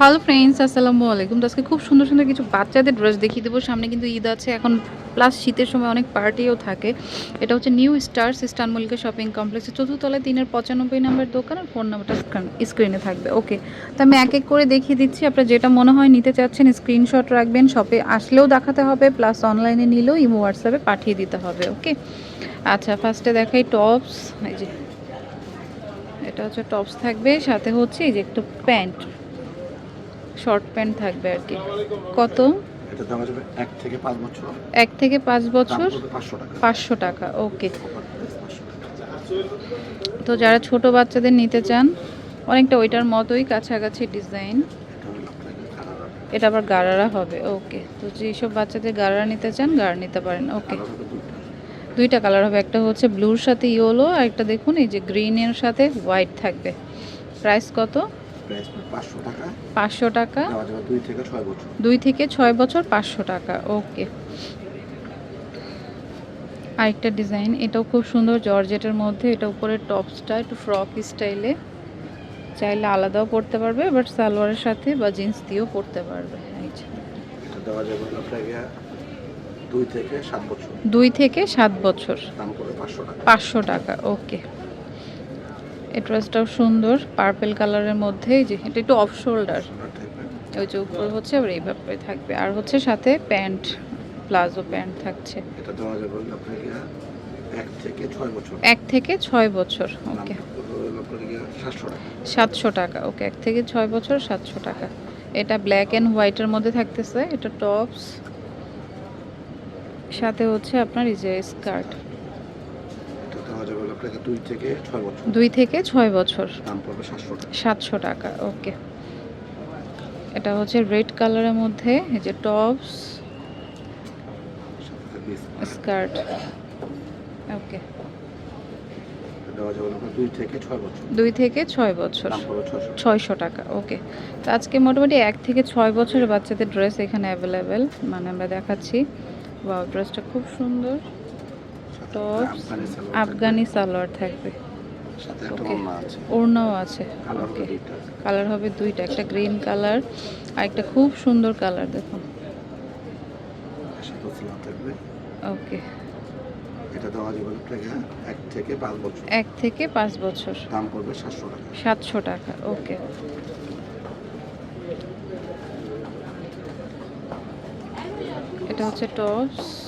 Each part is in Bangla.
হ্যালো ফ্রেন্ডস আসসালামু আলাইকুম। আজকে খুব সুন্দর সুন্দর কিছু বাচ্চাদের ড্রেস দেখিয়ে দেবো। সামনে কিন্তু ঈদ আছে। এখন প্লাস শীতের সময় অনেক পার্টিও থাকে। এটা হচ্ছে new stars eastern Mallika shopping কমপ্লেক্সের চতুর্থতলায় তিনের পঁচানব্বই নাম্বার দোকান আর ফোন নাম্বারটা স্ক্রিনে থাকবে। ওকে তো আমি এক এক করে দেখিয়ে দিচ্ছি। আপনার যেটা মনে হয় নিতে চাচ্ছেন স্ক্রিনশট রাখবেন। শপে আসলেও দেখাতে হবে প্লাস অনলাইনে নিলেও ইমো হোয়াটসঅ্যাপে পাঠিয়ে দিতে হবে। ওকে আচ্ছা ফার্স্টে দেখাই টপস এই যে, এটা হচ্ছে টপস থাকবে। সাথে হচ্ছে এই যে একটু প্যান্ট শর্ট প্যান্ট থাকবে আর কি। কত? এক থেকে পাঁচ বছর। পাঁচশো টাকা। ওকে তো যারা ছোট বাচ্চাদের নিতে চান অনেকটা ওইটার মতোই কাছাকাছি ডিজাইন এটা আবার গারারা হবে ওকে তো যেসব বাচ্চাদের গারারা নিতে চান গাড়া নিতে পারেন ওকে দুইটা। কালার হবে একটা হচ্ছে ব্লুর সাথে ইয়েলো আর একটা দেখুন এই যে গ্রিনের সাথে হোয়াইট থাকবে। প্রাইস কত? প্রাইস পাঁচশো টাকা। পাঁচশো টাকা? দুই থেকে ছয় বছর। দুই থেকে ছয় বছর পাঁচশো টাকা ওকে। আরেকটা ডিজাইন এটাও খুব সুন্দর জর্জেটের মধ্যে এটা উপরের টপসটা একটু ফ্রক স্টাইলে। চাইলে আলাদাও পরতে পারবে বাট সালোয়ারের সাথে বা জিন্স দিয়েও পরতে পারবে দুই থেকে সাত বছর। দুই থেকে সাত বছর। পাঁচশো পাঁচশো টাকা ওকে। এই ড্রেসটাও সুন্দর পার্পেল কালারের মধ্যে যে এটা একটু অফ শোল্ডার ওই যে উপর হচ্ছে আবার এইভাবে থাকবে। আর হচ্ছে সাথে প্যান্ট প্লাজো প্যান্ট থাকছে। এক থেকে ছয় বছর। ওকে। সাতশো টাকা। ওকে। এক থেকে ছয় বছর সাতশো টাকা। এটা ব্ল্যাক অ্যান্ড হোয়াইটের মধ্যে থাকতেছে এটা টপস সাথে হচ্ছে আপনার এই যে স্কার্ট এটা দেওয়া যাবে হলো আপনাকে দুই থেকে ছয় বছর। দুই থেকে ছয় বছর। দাম পড়বে সাতশো টাকা। সাতশো টাকা ওকে। এটা হচ্ছে রেড কালারের মধ্যে এই যে টপস। স্কার্ট। ওকে। দুই থেকে ছয় বছর। ছয়শো টাকা। ওকে। তো আজকে মোটামুটি এক থেকে ছয় বছরের বাচ্চাদের ড্রেস এখানে অ্যাভেলেবেল। মানে আমরা দেখাচ্ছি। বা ড্রেসটা খুব সুন্দর। টপস আফগানি সালোয়ার থাকবে। ওড়নাও আছে। কালার হবে ওকে দুইটা। কালার হবে দুইটা একটা গ্রিন কালার আর একটা খুব সুন্দর কালার দেখুন ওকে এটা দেওয়া যাবে এক থেকে পাঁচ বছর। এক থেকে পাঁচ বছর। দাম পড়বে সাতশো টাকা। সাতশো টাকা ওকে এটা হচ্ছে টপস।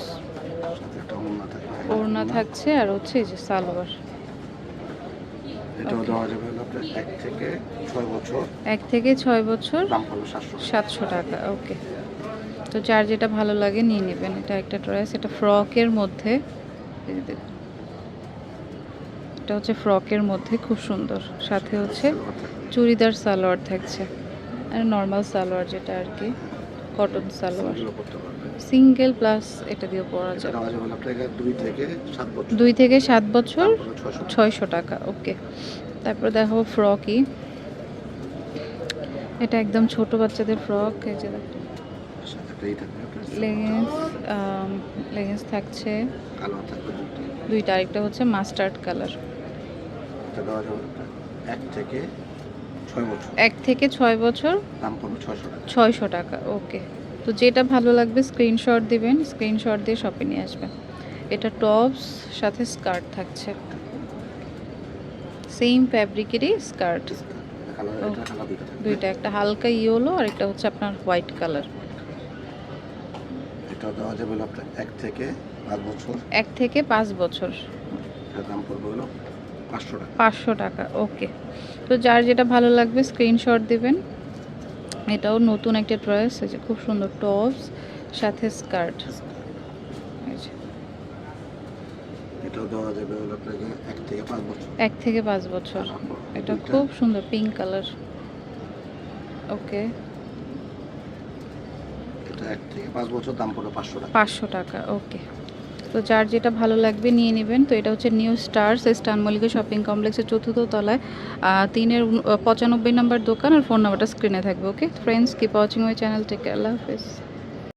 ওড়না থাকছে আর হচ্ছে এই যে সালোয়ার। এটাও দেওয়া যাবে এক থেকে ছয় বছর। এক থেকে ছয় বছর সাতশো টাকা। ওকে তো যার যেটা ভালো লাগে নিয়ে নেবেন। এটা একটা ড্রেস এটা ফ্রকের মধ্যে এটা হচ্ছে ফ্রকের মধ্যে খুব সুন্দর। সাথে হচ্ছে চুড়িদার সালোয়ার থাকছে। আর নর্মাল সালোয়ার যেটা আর কি। কটন সালোয়ার। সিঙ্গেল প্লাস এটা দিয়ে পরা যাবে। দুই থেকে সাত বছর। ছয়শো টাকা। ওকে তারপর দেখো ফ্রকই এটা একদম ছোট বাচ্চাদের ফ্রক এই যে আপনার লেগিংস লেগিংস থাকছে। দুইটা আরেকটা হচ্ছে মাস্টার্ড কালার এক থেকে বছর। এক থেকে ছয় বছর? দাম পড়বে ছয়শো টাকা। ছয়শো টাকা ওকে। তো যেটা ভালো লাগবে স্ক্রিনশট দিবেন স্ক্রিনশট দিয়ে শপে নিয়ে আসবেন। এটা টপস সাথে স্কার্ট থাকছে। সেম ফ্যাব্রিকেরই স্কার্ট দুইটা একটা হালকা ইয়েলো আর একটা হচ্ছে আপনার হোয়াইট কালার এটাও দেওয়া যাবে আপনার এক থেকে পাঁচ বছর। এক থেকে পাঁচ বছর। দাম পড়বে হলো পাঁচশো টাকা। পাঁচশো টাকা ওকে। তো যার যেটা ভালো লাগবে স্ক্রিনশট দিবেন। এটাও নতুন একটা ড্রেস যে খুব সুন্দর টপস সাথে স্কার্ট এটাও দেওয়া যাবে আপনাকে এক থেকে পাঁচ বছর। এক থেকে পাঁচ বছর। এটা খুব সুন্দর পিঙ্ক কালার ওকে। এটা এক থেকে পাঁচ বছর দাম পড়বে পাঁচশো টাকা। পাঁচশো টাকা ওকে। তো যার যেটা ভালো লাগবে নিয়ে নেবেন। তো এটা হচ্ছে New Stars Stan Mallika shopping কমপ্লেক্সের চতুর্থ তলায়। তিনের পঁচানব্বই নাম্বার দোকান আর ফোন নাম্বারটা স্ক্রিনে থাকবে, ওকে? ফ্রেন্ডস কিপ ওয়াচিং ওই চ্যানেল টেক আল্লাহ হাফেজ।